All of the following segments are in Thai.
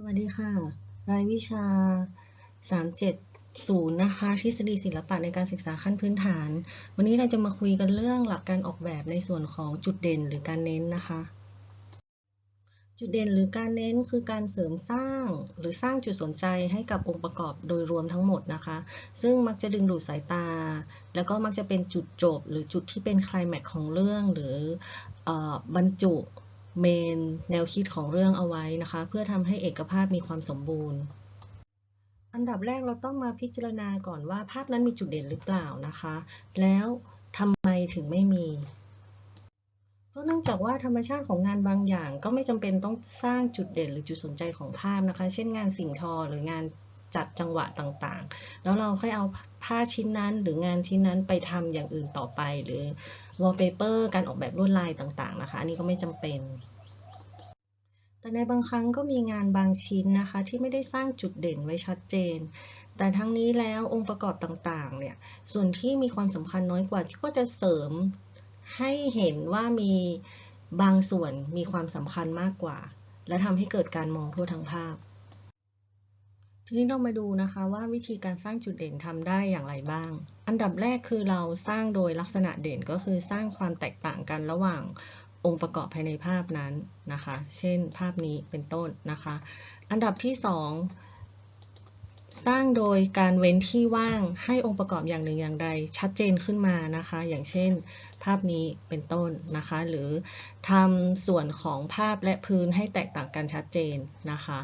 สวัสดีค่ะ รายวิชา 370 นะคะ ทฤษฎีศิลปะในการศึกษาขั้นพื้นฐาน วันนี้เราจะมาคุยกันเรื่องหลักการออกแบบในส่วนของจุดเด่นหรือการเน้นนะคะ จุดเด่นหรือการเน้นคือการเสริมสร้างหรือสร้างจุดสนใจให้กับองค์ประกอบโดยรวมทั้งหมดนะคะ ซึ่งมักจะดึงดูดสายตา แล้วก็มักจะเป็นจุดจบ หรือจุดที่เป็นคลายแม็กของเรื่องหรือออบรรจุ เมนแนวคิดของเรื่องเอาไว้นะคะ เพื่อทำให้เอกภาพมีความสมบูรณ์ อันดับแรกเราต้องมาพิจารณาก่อนว่าภาพนั้นมีจุดเด่นหรือเปล่านะคะ แล้วทำไมถึงไม่มีเพราะเนื่องจากว่าธรรมชาติของงานบางอย่างก็ไม่จำเป็นต้องสร้างจุดเด่นหรือจุดสนใจของภาพนะคะ เช่นงานสิ่งทอหรืองานจัดจังหวะต่างๆ แล้วเราค่อยเอาผ้าชิ้นนั้นหรืองานชิ้นนั้นไปทำอย่างอื่นต่อไป หรือ wallpaper การออกแบบลวดลายต่างๆนะคะ อันนี้ก็ไม่จำเป็น แต่ในบางครั้งก็มีงานบางชิ้นนะคะ ที่ไม่ได้สร้างจุดเด่นไว้ชัดเจน แต่ทั้งนี้แล้วองค์ประกอบต่างๆเนี่ย ส่วนที่มีความสำคัญน้อยกว่าก็จะเสริมให้เห็นว่ามีบางส่วนมีความสำคัญมากกว่า และทำให้เกิดการมองทั่วทั้งภาพ ทีนี้เรามาดูนะคะว่าวิธีการสร้างจุดเด่นทำได้อย่างไรบ้าง อันดับแรกคือเราสร้างโดยลักษณะเด่นก็คือสร้างความแตกต่างกันระหว่างองค์ประกอบภายในภาพนั้นนะคะ เช่นภาพนี้เป็นต้นนะคะ อันดับที่ 2 สร้างโดยการเว้นที่ว่างให้องค์ประกอบอย่างหนึ่งอย่างใดชัดเจนขึ้นมานะคะ อย่างเช่น ภาพนี้เป็นต้นนะคะ หรือทำส่วนของภาพและพื้นให้แตกต่างกันชัดเจนนะคะ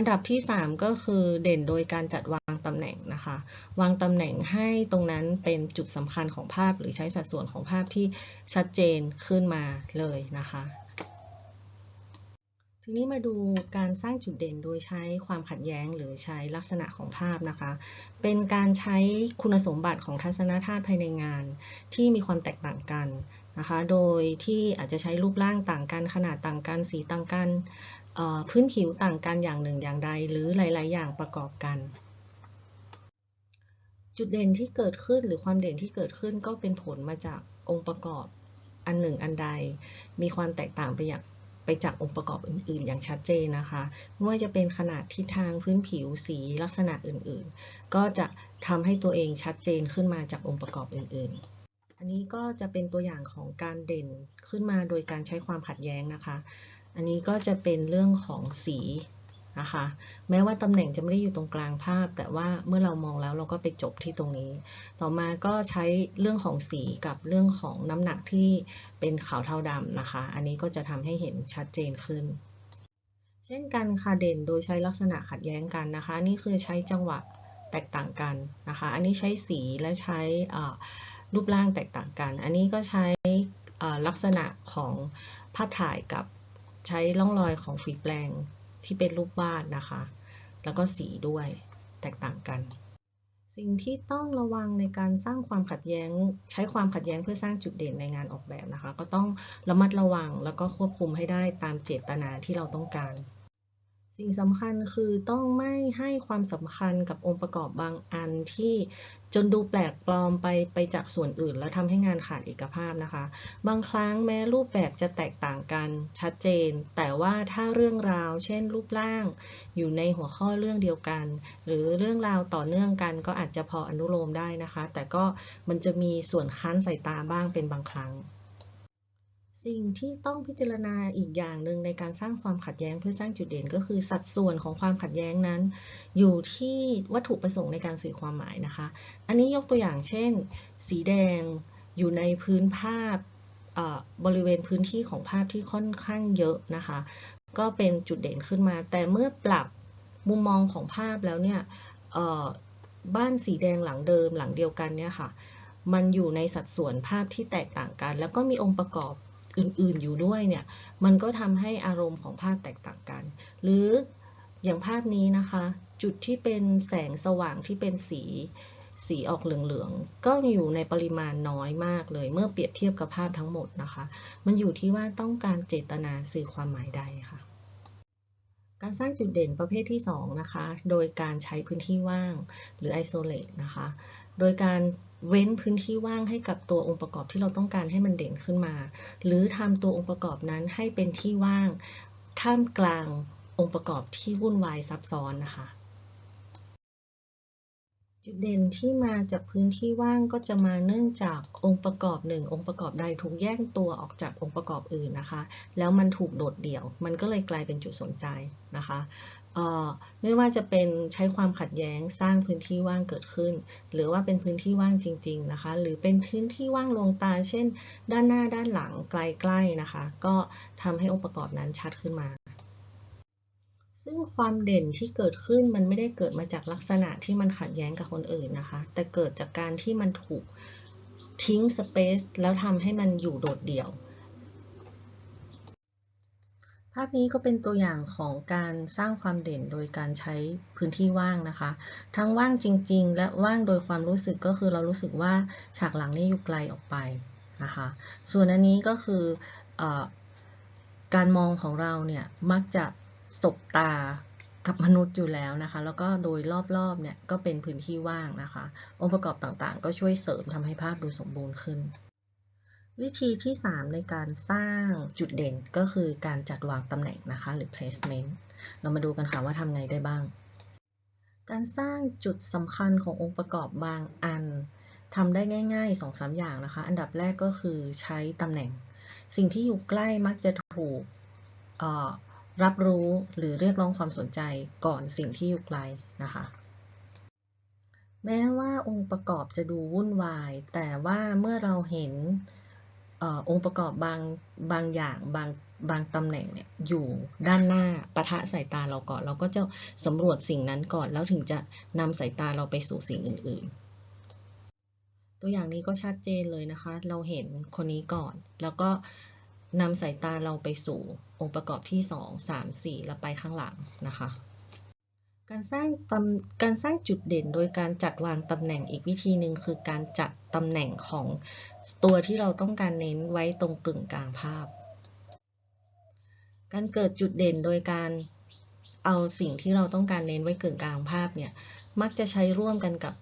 อันดับที่ 3 ก็คือเด่นโดยการจัดวางตำแหน่งนะคะ วางตำแหน่งให้ตรงนั้นเป็นจุดสำคัญของภาพ หรือใช้สัดส่วนของภาพที่ชัดเจนขึ้นมาเลยนะคะทีนี้มาดูการสร้างจุดเด่นโดยใช้ความขัดแย้งหรือใช้ลักษณะของภาพนะคะ เป็นการใช้คุณสมบัติของทัศนธาตุภายในงาน ที่มีความแตกต่างกันนะคะ โดยที่อาจจะใช้รูปร่างต่างกัน ขนาดต่างกัน สีต่างกัน พื้นผิวต่างกันอย่างหนึ่งอย่างใด หรือหลาย ๆ อย่างประกอบกัน จุดเด่นที่เกิดขึ้นหรือความเด่นที่เกิดขึ้นก็เป็นผลมาจากองค์ประกอบอันหนึ่งอันใด มีความแตกต่างไปอย่างไปจากองค์ประกอบอื่น ๆ อย่างชัดเจนนะคะไม่ว่าจะเป็นขนาดทิศทางพื้นผิวสีลักษณะอื่น ๆ ก็จะทำให้ตัวเองชัดเจนขึ้นมาจากองค์ประกอบอื่น ๆอันนี้ก็จะเป็นตัวอย่างของการเด่นขึ้นมาโดยการใช้ความขัดแย้งนะคะ อันนี้ก็จะเป็นเรื่องของสีนะคะแม้ว่าตำแหน่งจะไม่ได้อยู่ตรงกลางภาพ แต่ว่าเมื่อเรามองแล้วเราก็ไปจบที่ตรงนี้ ต่อมาก็ใช้เรื่องของสีกับเรื่องของน้ำหนักที่เป็นขาวเทาดำนะคะ อันนี้ก็จะทำให้เห็นชัดเจนขึ้น เช่นกันค่ะเด่นโดยใช้ลักษณะขัดแย้งกันนะคะ นี่คือใช้จังหวะแตกต่างกันนะคะ อันนี้ใช้สีและใช้รูปร่างแตกต่างกัน อันนี้ก็ใช้ลักษณะของภาพถ่ายกับ ใช้ร่องรอยของฝีแปลงที่เป็นรูปวาดนะคะ แล้วก็สีด้วยแตกต่างกัน สิ่งที่ต้องระวังในการสร้างความขัดแย้ง ใช้ความขัดแย้งเพื่อสร้างจุดเด่นในงานออกแบบนะคะ ก็ต้องระมัดระวังแล้วก็ควบคุมให้ได้ตามเจตนาที่เราต้องการ สิ่งสำคัญคือต้องไม่ให้ความสำคัญกับองค์ประกอบบางอันที่จนดูแปลกปลอมไปไปจากส่วนอื่น แล้วทำให้งานขาดเอกภาพนะคะ บางครั้งแม้รูปแบบจะแตกต่างกันชัดเจน แต่ว่าถ้าเรื่องราว เช่น รูปร่าง อยู่ในหัวข้อเรื่องเดียวกัน หรือเรื่องราวต่อเนื่องกัน ก็อาจจะพออนุโลมได้นะคะ แต่ก็มันจะมีส่วนค้านสายตาบ้างเป็นบางครั้ง สิ่งที่ต้องพิจารณาอีกอย่างหนึ่งในการสร้างความขัดแย้งเพื่อสร้างจุดเด่นก็คือสัดส่วนของความขัดแย้งนั้น อยู่ที่วัตถุประสงค์ในการสื่อความหมายนะคะ อันนี้ยกตัวอย่างเช่น สีแดงอยู่ในพื้นภาพบริเวณพื้นที่ของภาพที่ค่อนข้างเยอะนะคะ ก็เป็นจุดเด่นขึ้นมา แต่เมื่อปรับมุมมองของภาพแล้วเนี่ยบ้านสีแดงหลังเดิมหลังเดียวกันเนี่ยค่ะมันอยู่ในสัดส่วนภาพที่แตกต่างกัน แล้วก็มีองค์ประกอบ อื่นๆอยู่ด้วยเนี่ย มันก็ทำให้อารมณ์ของภาพแตกต่างกัน หรืออย่างภาพนี้นะคะ จุดที่เป็นแสงสว่างที่เป็นสีสีออกเหลืองๆ ก็อยู่ในปริมาณน้อยมากเลย เมื่อเปรียบเทียบกับภาพทั้งหมดนะคะ มันอยู่ที่ว่าต้องการเจตนาสื่อความหมายใดค่ะ การสร้างจุดเด่นประเภทที่ 2 นะคะ โดยการใช้พื้นที่ว่างหรือ isolate นะคะ โดยการเว้นพื้นที่ว่างให้กับตัวองค์ประกอบที่เราต้องการให้มันเด่นขึ้นมา หรือทำตัวองค์ประกอบนั้นให้เป็นที่ว่างท่ามกลางองค์ประกอบที่วุ่นวายซับซ้อนนะคะ จุดเด่นที่มาจากพื้นที่ว่างก็จะมาเนื่องจากองค์ประกอบหนึ่งองค์ประกอบใดถูกแยกตัวออกจากองค์ประกอบอื่นนะคะ แล้วมันถูกโดดเดี่ยว มันก็เลยกลายเป็นจุดสนใจนะคะไม่ว่าจะเป็นใช้ความขัดแย้งสร้างพื้นที่ว่างเกิดขึ้น หรือว่าเป็นพื้นที่ว่างจริง ๆนะคะ หรือเป็นพื้นที่ว่างลวงตา เช่น ด้านหน้าด้านหลังไกลๆนะคะ ก็ทำให้องค์ประกอบนั้นชัดขึ้นมา ซึ่งความเด่นที่เกิดขึ้นมันไม่ได้เกิดมาจากลักษณะที่มันขัดแย้งกับคนอื่นนะคะ แต่เกิดจากการที่มันถูกทิ้งสเปซแล้วทำให้มันอยู่โดดเดี่ยว ภาพนี้ก็เป็นตัวอย่างของการสร้างความเด่นโดยการใช้พื้นที่ว่างนะคะ ทั้งว่างจริง ๆ และว่างโดยความรู้สึกก็คือเรารู้สึกว่าฉากหลังนี่อยู่ไกลออกไปนะคะ ส่วนอันนี้ก็คืออการมองของเราเนี่ยมักจะ สบตากับมนุษย์อยู่แล้วนะคะ แล้วก็โดยรอบๆเนี่ยก็เป็นพื้นที่ว่างนะคะ องค์ประกอบต่างๆ ก็ช่วยเสริมทำให้ภาพดูสมบูรณ์ขึ้น วิธีที่ 3 ในการสร้างจุดเด่นก็คือการจัดวางตำแหน่งนะคะ หรือ placement เรามาดูกันค่ะว่าทำไงได้บ้าง การสร้างจุดสำคัญขององค์ประกอบบางอันทำได้ง่ายๆ 2-3 อย่างนะคะ อันดับแรกก็คือใช้ตำแหน่ง สิ่งที่อยู่ใกล้มักจะถูก รับรู้หรือเรียกร้องความสนใจก่อนสิ่งที่อยู่ไกลนะคะ แม้ว่าองค์ประกอบจะดูวุ่นวาย แต่ว่าเมื่อเราเห็นองค์ประกอบบางบางอย่างบางบางตำแหน่งเนี่ยอยู่ด้านหน้าปะทะสายตาเราก่อน เราก็จะสำรวจสิ่งนั้นก่อน แล้วถึงจะนำสายตาเราไปสู่สิ่งอื่น ๆ ตัวอย่างนี้ก็ชัดเจนเลยนะคะ เราเห็นคนนี้ก่อน แล้วก็ นำสายตาเราไปสู่องค์ประกอบที่ 2 3 4 แล้วไปข้างหลังนะคะ การสร้างการสร้างจุดเด่นโดยการจัดวางตำแหน่งอีกวิธีหนึ่งคือการจัดตำแหน่งของตัวที่เราต้องการเน้นไว้ตรงกึ่งกลางภาพ การเกิดจุดเด่นโดยการเอาสิ่งที่เราต้องการเน้นไว้กึ่งกลางภาพเนี่ยมักจะใช้ร่วมกันกับ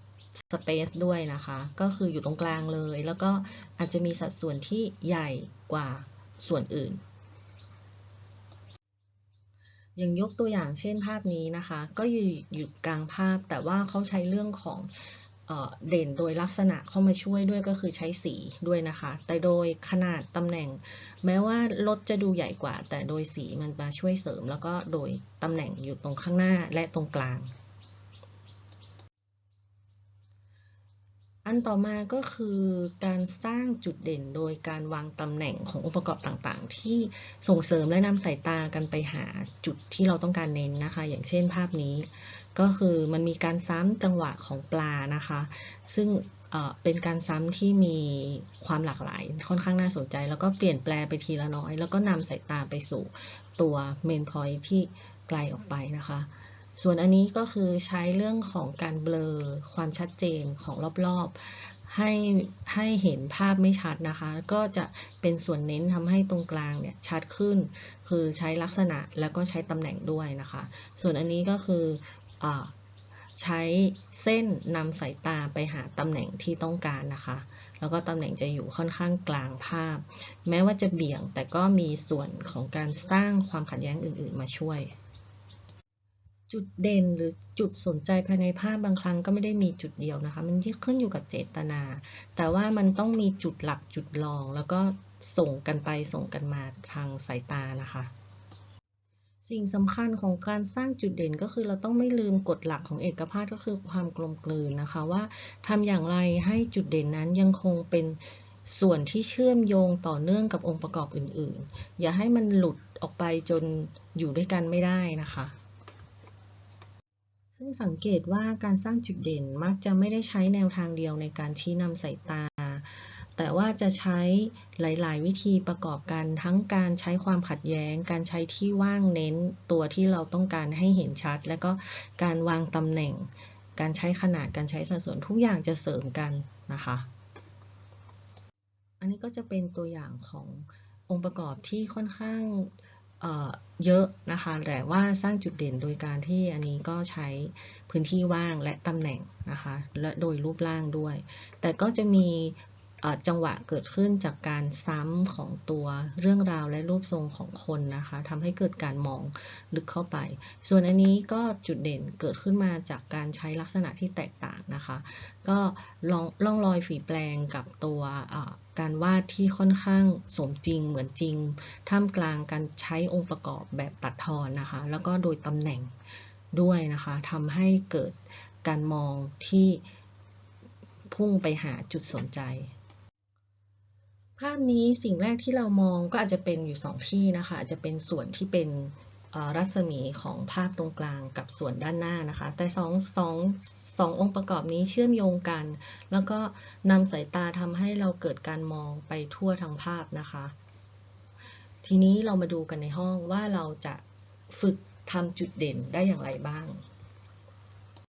สเปซด้วยนะคะ ก็คืออยู่ตรงกลางเลย แล้วก็อาจจะมีสัดส่วนที่ใหญ่กว่า ส่วนอื่น อย่างยกตัวอย่างเช่นภาพนี้นะคะ ก็อยู่อยู่กลางภาพแต่ว่าเขาใช้เรื่องของเด่นโดยลักษณะเข้ามาช่วยด้วยก็คือใช้สีด้วยนะคะ แต่โดยขนาดตำแหน่ง แม้ว่ารถจะดูใหญ่กว่า แต่โดยสีมันมาช่วยเสริม แล้วก็โดยตำแหน่งอยู่ตรงข้างหน้าและตรงกลางอัน ต่อมาก็คือการสร้างจุดเด่นโดยการวางตำแหน่งขององค์ประกอบต่างๆ ที่ส่งเสริมและนำสายตากันไปหาจุดที่เราต้องการเน้นนะคะ อย่างเช่นภาพนี้ ก็คือมันมีการซ้ำจังหวะของปลานะคะ ซึ่งเป็นการซ้ำที่มีความหลากหลายค่อนข้างน่าสนใจ แล้วก็เปลี่ยนแปลไปทีละน้อย แล้วก็นำสายตาไปสู่ตัวเมนพอยที่ไกลออกไปนะคะ ส่วนอันนี้ก็คือใช้เรื่องของการเบลอความชัดเจนของรอบๆ ให้ให้เห็นภาพไม่ชัดนะคะ ก็จะเป็นส่วนเน้นทำให้ตรงกลางเนี่ยชัดขึ้น คือใช้ลักษณะแล้วก็ใช้ตำแหน่งด้วยนะคะ ส่วนอันนี้ก็คืออใช้เส้นนำสายตาไปหาตำแหน่งที่ต้องการนะคะ แล้วก็ตำแหน่งจะอยู่ค่อนข้างกลางภาพ แม้ว่าจะเบี่ยงแต่ก็มีส่วนของการสร้างความขัดแย้งอื่น ๆ มาช่วย จุดเด่นหรือจุดสนใจภายในภาพบางครั้งก็ไม่ได้มีจุดเดียวนะคะ มันขึ้นอยู่กับเจตนา แต่ว่ามันต้องมีจุดหลักจุดรอง แล้วก็ส่งกันไปส่งกันมาทางสายตานะคะ สิ่งสำคัญของการสร้างจุดเด่นก็คือเราต้องไม่ลืมกฎหลักของเอกภาพก็คือความกลมกลืนนะคะว่าทำอย่างไรให้จุดเด่นนั้นยังคงเป็นส่วนที่เชื่อมโยงต่อเนื่องกับองค์ประกอบอื่น ๆ อย่าให้มันหลุดออกไปจนอยู่ด้วยกันไม่ได้นะคะ ซึ่งสังเกตว่าการสร้างจุดเด่นมักจะไม่ได้ใช้แนวทางเดียวในการชี้นำสายตา แต่ว่าจะใช้หลาย ๆ วิธีประกอบกันทั้งการใช้ความขัดแย้ง การใช้ที่ว่างเน้นตัวที่เราต้องการให้เห็นชัด และก็การวางตำแหน่ง การใช้ขนาดการใช้สัดส่วนทุกอย่างจะเสริมกันนะคะ อันนี้ก็จะเป็นตัวอย่างขององค์ประกอบที่ค่อนข้าง เยอะนะคะแต่ว่าสร้างจุดเด่นโดยการที่อันนี้ก็ใช้พื้นที่ว่างและตำแหน่งนะคะและโดยรูปร่างด้วย แต่ก็จะมี จังหวะเกิดขึ้นจากการซ้ำของตัวเรื่องราวและรูปทรงของคนนะคะทำให้เกิดการมองลึกเข้าไป ส่วนอันนี้ก็จุดเด่นเกิดขึ้นมาจากการใช้ลักษณะที่แตกต่างนะคะ ก็ลองล่องรอยฝีแปลงกับตัวการวาดที่ค่อนข้างสมจริงเหมือนจริง ท่ามกลางการใช้องค์ประกอบแบบตัดทอนนะคะ แล้วก็โดยตำแหน่งด้วยนะคะทำให้เกิดการมองที่พุ่งไปหาจุดสนใจ ภาพนี้สิ่งแรกที่เรามองก็อาจจะเป็นอยู่สองที่นะคะ อาจจะเป็นส่วนที่เป็นรัศมีของภาพตรงกลางกับส่วนด้านหน้านะคะ แต่สองสองสององค์ประกอบนี้เชื่อมโยงกัน แล้วก็นำสายตาทำให้เราเกิดการมองไปทั่วทั้งภาพนะคะ ทีนี้เรามาดูกันในห้องว่าเราจะฝึกทำจุดเด่นได้อย่างไรบ้าง